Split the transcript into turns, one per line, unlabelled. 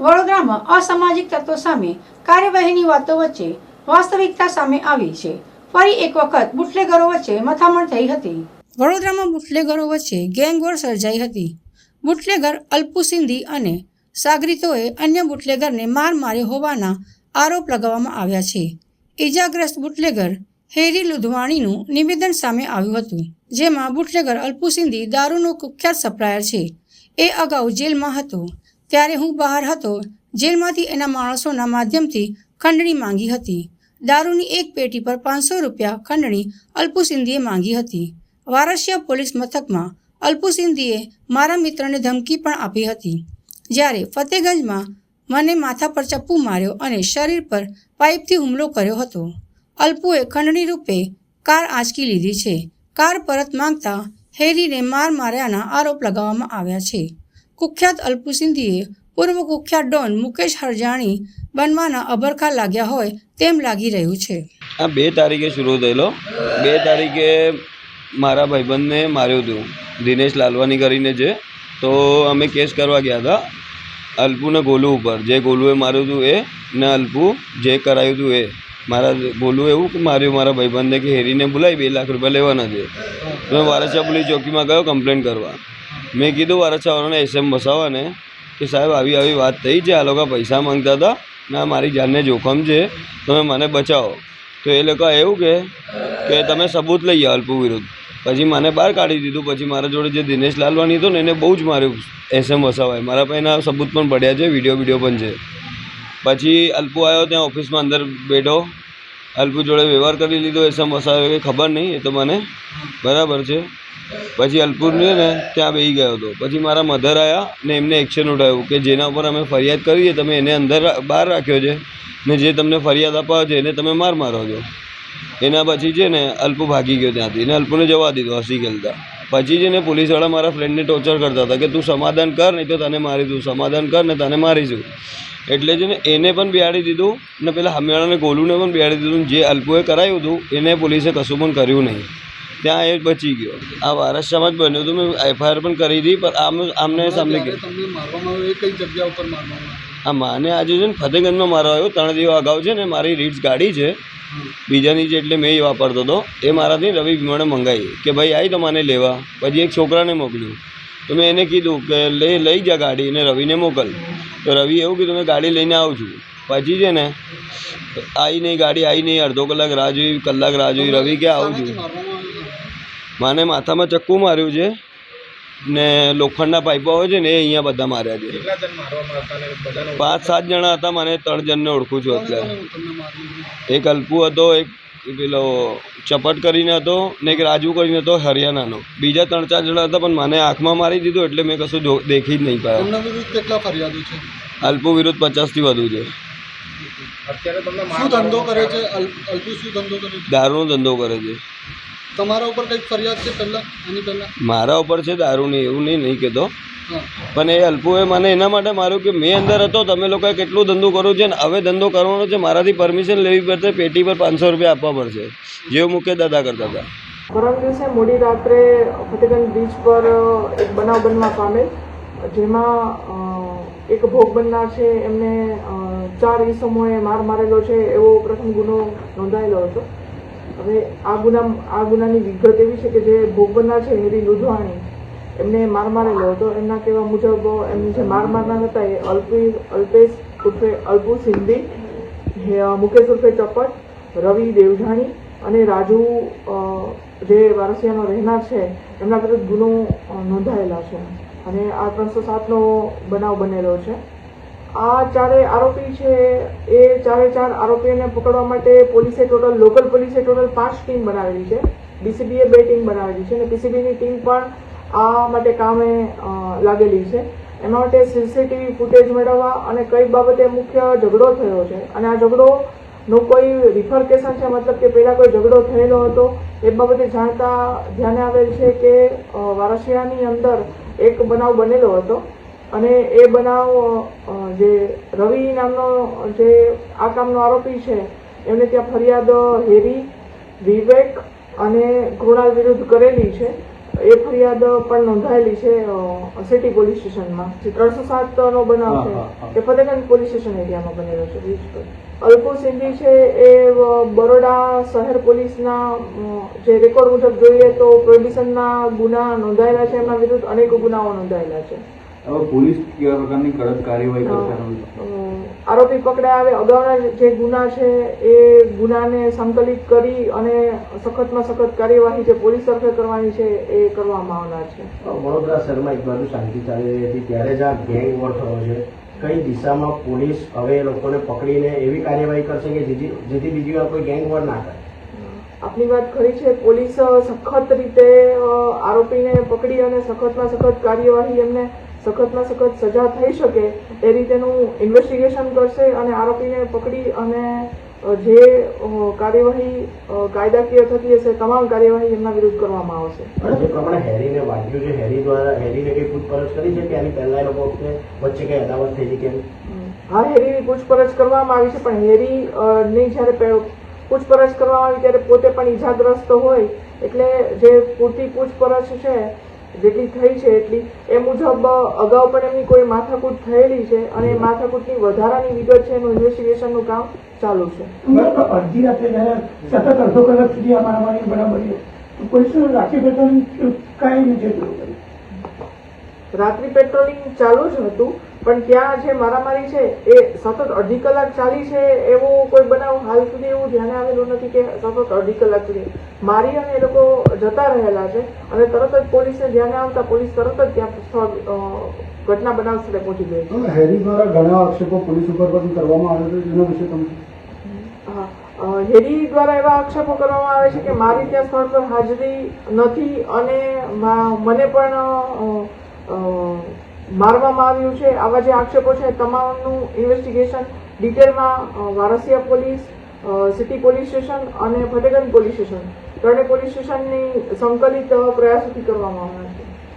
વડોદરામાં અસામાજિક તત્વો સામે કાર્યવાહીની વાતો વચ્ચે વાસ્તવિકતા સામે આવી છે. ફરી એક વખત બુટલેગરો વચ્ચે મથામણ થઈ હતી. વડોદરામાં બુટલેગરો વચ્ચે ગેંગવોર સર્જાઈ હતી. બુટલેગર અલ્પુ સિંધી અને સાગરીતોએ અન્ય બુટલેગરને માર માર્યો હોવાના આરોપ લગાવવામાં આવ્યા છે. ઇજાગ્રસ્ત બુટલેગર હેરી લુધવાણીનું નિવેદન સામે આવ્યું હતું, જેમાં બુટલેગર અલ્પુ સિંધી દારૂનો કુખ્યાત સપ્લાયર છે. એ અગાઉ જેલમાં હતો. ત્યારે હું બહાર હતો, જેલમાંથી એના માણસોના માધ્યમથી ખંડણી માંગી હતી. દારૂની એક પેટી પર પાંચસો રૂપિયા ખંડણી અલ્પુ સિંધીએ માંગી હતી. વારસિયા પોલીસ મથકમાં અલ્પુ સિંધીએ મારા મિત્રને ધમકી પણ આપી હતી. જ્યારે ફતેગંજમાં મને માથા પર ચપ્પુ માર્યો અને શરીર પર પાઇપથી હુમલો કર્યો હતો. અલ્પુએ ખંડણી રૂપે કાર આંચકી લીધી છે. કાર પરત માંગતા હેરીને માર માર્યાના આરોપ લગાવવામાં આવ્યા છે. કુખ્યાત અલ્પુ સિંધીએ પૂર્વ કુખ્યાત ડોન મુકેશ હરજાણી બનવાના અભરખા લાગ્યા હોય તેમ લાગી રહ્યું છે.
આ બે તારીખે શરૂ થયેલો. બે તારીખે મારા ભાઈબંધને માર્યું હતું, દિનેશ લાલવાની કરીને છે તો અમે કેસ કરવા ગયા હતા અલ્પુ ને ગોલુ ઉપર. જે ગોલુએ માર્યું હતું એ ને અલ્પુ જે કરાયું હતું એ. મારા બોલું એવું કે માર્યું મારા ભાઈબંધને કે હેરીને બોલાવી, બે લાખ રૂપિયા લેવાના છે. મેં વારસા પોલીસ ચોકીમાં ગયો, કમ્પ્લેન કરવા. મેં કીધું વારસાવાળાને એસએમ બસાવવાને. કે સાહેબ, આવી આવી વાત થઈ છે, આ લોકો પૈસા માંગતા હતા ને મારી જાનને જોખમ છે, તમે મને બચાવો. તો એ લોકો એવું કે કે તમે સબૂત લઈ આવો અલ્પુ વિરુદ્ધ. પછી મને બહાર કાઢી દીધું, પછી મારા જોડે જે દિનેશ લાલવાની હતો ને, એને બહુ જ માર્યું એસએમ વસાવાય. મારા પાસે એના સબૂત પણ પડ્યા છે, વીડિયો વીડિયો પણ છે. પછી અલ્પુ આવ્યો ત્યાં ઓફિસમાં અંદર બેઠો. અલ્પુ જોડે વ્યવહાર કરી લીધો, એ વસાવે, એ ખબર નહીં, એ તો મને. બરાબર છે. પછી અલ્પુરને ને, ત્યાં બેસી ગયો હતો. પછી મારા મધર આવ્યા ને એમને એક્શન ઉઠાવ્યું કે જેના ઉપર અમે ફરિયાદ કરીએ તમે એને અંદર બહાર રાખ્યો છે ને જે તમને ફરિયાદ અપાવો છે, એને તમે માર મારો છો. એના પછી છે ને, અલ્પુ ભાગી ગયો ત્યાંથી ને અલ્પુને જવા દીધો, હસી ગયેલા પછી છે ને પોલીસવાળા મારા ફ્રેન્ડને ટોર્ચર કરતા હતા કે તું સમાધાન કર નહીં તો તને મારી દઉં સમાધાન કર ને તને મારીશું એટલે છે ને એને પણ બિહાડી દીધું ને પેલા હમિયાળાને ગોલુને પણ બિહાડી દીધું જે અલ્પુએ કરાયું હતું એને પોલીસે કશું પણ કર્યું નહીં. ત્યાં એ બચી ગયો. આ વારસામાં જ બન્યું હતું મેં એફઆઈઆર પણ કરી હતી પણ આમ આમને
એ કઈ જગ્યા ઉપર મારવામાં
આ માને આજે છે ને ફતેગંજમાં મારો આવ્યો ત્રણ દિવસ અગાઉ છે ને મારી રીડ્સ ગાડી છે બીજાની જે એટલે મેં વાપરતો હતો એ મારાથી રવિ મને મંગાવી કે ભાઈ આવી તો મને લેવા. પછી એક છોકરાને મોકલ્યું. તો મેં એને કીધું કે લઈ લઈ જા ગાડી અને રવિને મોકલ. તો રવિ એવું કીધું મેં ગાડી લઈને આવું છું. પછી છે ને આવી નહીં ગાડી આવી નહીં અડધો કલાક રાહ જોઈ કલાક રાહ જોઈ રવિ કે આવું છું. માને માથામાં ચક્કુ માર્યું છે. ને લોખંડના પાઇપો હોય છે ને એ અહીંયા બધા માર્યા છે. પાંચ સાત જણા હતા મને ત્રણ જણને ઓળખું છું અત્યારે. એક અલ્પુ હતો એક પેલો ચપટ કરીને હતો ને એક રાજુ કરીને હતો હરિયાણાનો. બીજા ત્રણ ચાર જણા હતા પણ મને આંખમાં મારી દીધું એટલે મેં કશું દેખી જ નહીં પાયા
કેટલા ફરિયાદો છે?
અલ્પુ વિરુદ્ધ પચાસથી વધુ છે.
શું ધંધો કરે છે? અલ્પુ શું ધંધો કરે છે?
દારૂનો ધંધો કરે છે.
તમારા ઉપર કંઈક ફરિયાદ છે પહેલા? પહેલા?
મારા ઉપર છે દારૂની એવું નહીં નહીં કહેતો. પણ એ અલ્પુએ મને એના માટે માર્યું કે મેં અંદર હતો તમે લોકોએ કેટલું ધંધો કરો છે ને હવે ધંધો કરવાનો છે મારાથી પરમિશન લેવી પડશે પેટી પર પાંચસો રૂપિયા આપવા પડશે. જેવું મુખ્ય દાદા કરતા હતા.
પરમ દિવસે મોડી રાત્રે ફતેગંજ બીચ પર એક બનાવ બનવા પામેલ જેમાં એક ભોગ બનનાર છે એમને ચાર ઈસમોએ માર મારેલો છે એવો પ્રથમ ગુનો નોંધાયેલો હતો. હવે આ ગુના આ ગુનાની વિગત એવી છે કે જે ભોગ બનનાર છે હેરી લુધવાણી, એમને માર મારેલો હતો એમના કહેવા મુજબ એમને જે માર મારનાર હતા એ અલ્પી અલ્પેશ ઉર્ફે અલ્પુ સિંધી મુકેશ ઉર્ફે ચપટ રવિ દેવજાણી અને રાજુ જે વારસિયાનો રહેનાર છે, એમના વિરુદ્ધ ગુનો નોંધાયેલા છે. અને આ ત્રણસો સાતનો બનાવ બનેલો છે. આ ચારે આરોપી છે, એ ચારે ચાર આરોપીઓને પકડવા માટે પોલીસે ટોટલ લોકલ પોલીસે ટોટલ પાંચ ટીમ બનાવેલી છે. ડીસીબીએ બે ટીમ બનાવેલી છે અને પીસીબીની ટીમ પણ આ માટે કામે લાગેલી છે. એના માટે સીસીટીવી ફૂટેજ મેળવવા અને કઈ બાબતે મુખ્ય ઝઘડો થયો છે. અને આ ઝઘડો નો કોઈ રિફરકેશન છે, મતલબ કે પહેલાં કોઈ ઝઘડો થયેલો હતો, એ બાબતે જાણતા ધ્યાને આવેલ છે કે વારસિયાની અંદર એક બનાવ બનેલો હતો. અને એ બનાવ જે રવિ નામનો જે આ કામનો આરોપી છે એમને ત્યાં ફરિયાદ હેરી વિવેક અને ઘોડા વિરુદ્ધ કરેલી છે. એ ફરિયાદ પણ નોંધાયેલી છે સિટી પોલીસ સ્ટેશનમાં જે ત્રણસો સાત નો બનાવ છે. એ ફતેગંજ પોલીસ સ્ટેશન એરિયામાં બનેલો છે. બીજ પર અલ્પુ સિંધી છે એ બરોડા શહેર પોલીસના જે રેકોર્ડ મુજબ જોઈએ તો પ્રોહિબિશનના ગુના નોંધાયેલા છે એમના વિરુદ્ધ અનેક ગુનાઓ નોંધાયેલા છે.
હવે પોલીસ કેવા પ્રકારની કડક કાર્યવાહી કરશે
આરોપી પકડાયા આવે અગાઉના જે ગુના છે એ ગુનાને સંકલિત કરી અને સખતમાં સખત કાર્યવાહી જે પોલીસ તરફે કરવાની છે એ કરવામાં આવનાર છે.
વડોદરા શહેરમાં એક બાજુ શાંતિ ચાલી રહી હતી ત્યારે જ આ ગેંગ વોર થયો છે. કઈ દિશામાં પોલીસ હવે એ લોકોને પકડીને એવી કાર્યવાહી કરશે કે જેથી જેથી બીજી વાર કોઈ ગેંગ વોર ના કરે
આપની વાત ખરી છે પોલીસ સખત રીતે આરોપીને પકડી અને સખતમાં સખત કાર્યવાહી એમને સખતમાં સખત સજા થઈ શકે એ રીતેનું ઇન્વેસ્ટિગેશન કરશે અને આરોપીને પકડી અને જે કાર્યવાહી કાયદાકીય થતી હશે તમામ કાર્યવાહી એમના વિરુદ્ધ કરવામાં આવશે.
જે પ્રમાણે હેરીને વાગ્યું છે હેરી દ્વારા હેરીને કઈ પૂછપરછ કરી છે કે આની પહેલા લોકો વચ્ચે કઈ અદાવત થઈ હતી
હા હેરીની પૂછપરછ કરવામાં આવી છે પણ હેરી ની જ્યારે પૂછપરછ કરવામાં આવી ત્યારે પોતે પણ ઈજાગ્રસ્ત હોય એટલે જે પૂરતી પૂછપરછ છે જેટલી થઈ છે એટલી. એ મુજબ અગાઉ પણ એમની કોઈ માથાકૂટ થયેલી છે અને માથાકૂટની વધારાની વિગત છે એનું ઇન્વેસ્ટિગેશનનું કામ ચાલુ છે.
અડધી રાત્રે સતત અડધો કલાક સુધી આ મારામારી બરાબર છે. પોલીસ રાખી કાંઈ નથી
રાત્રિ પેટ્રોલિંગ ચાલુ જ હતું પણ ત્યાં જે મારામારી છે એ સતત અઢી કલાક ચાલી છે એવો કોઈ બનાવ હાલ સુધી એવું ધ્યાને આવેલું નથી કે સતત અઢી કલાક સુધી. મારી અને એ લોકો જતા રહેલા છે અને તરત જ પોલીસને ધ્યાને આવતા પોલીસ તરત જ ત્યાં સ્થળ ઘટના બનાવ સ્થળે પહોંચી ગઈ.
હેરી દ્વારા ઘણા આક્ષેપો પોલીસ ઉપર પણ કરવામાં આવે છે એના વિશે તમે?
હા, હેરી દ્વારા એવા આક્ષેપો કરવામાં આવે છે કે મારી ત્યાં સ્થળ પર હાજરી નથી અને મને પણ મારવામાં આવ્યું છે. આવા જે આક્ષેપો છે, તમામનું ઇન્વેસ્ટિગેશન ડિટેલમાં Varasiya police city police station અને ફતેગંજ પોલીસ સ્ટેશન ત્રણેય પોલીસ સ્ટેશનની સંકલિત પ્રયાસોથી કરવામાં આવ્યા છે.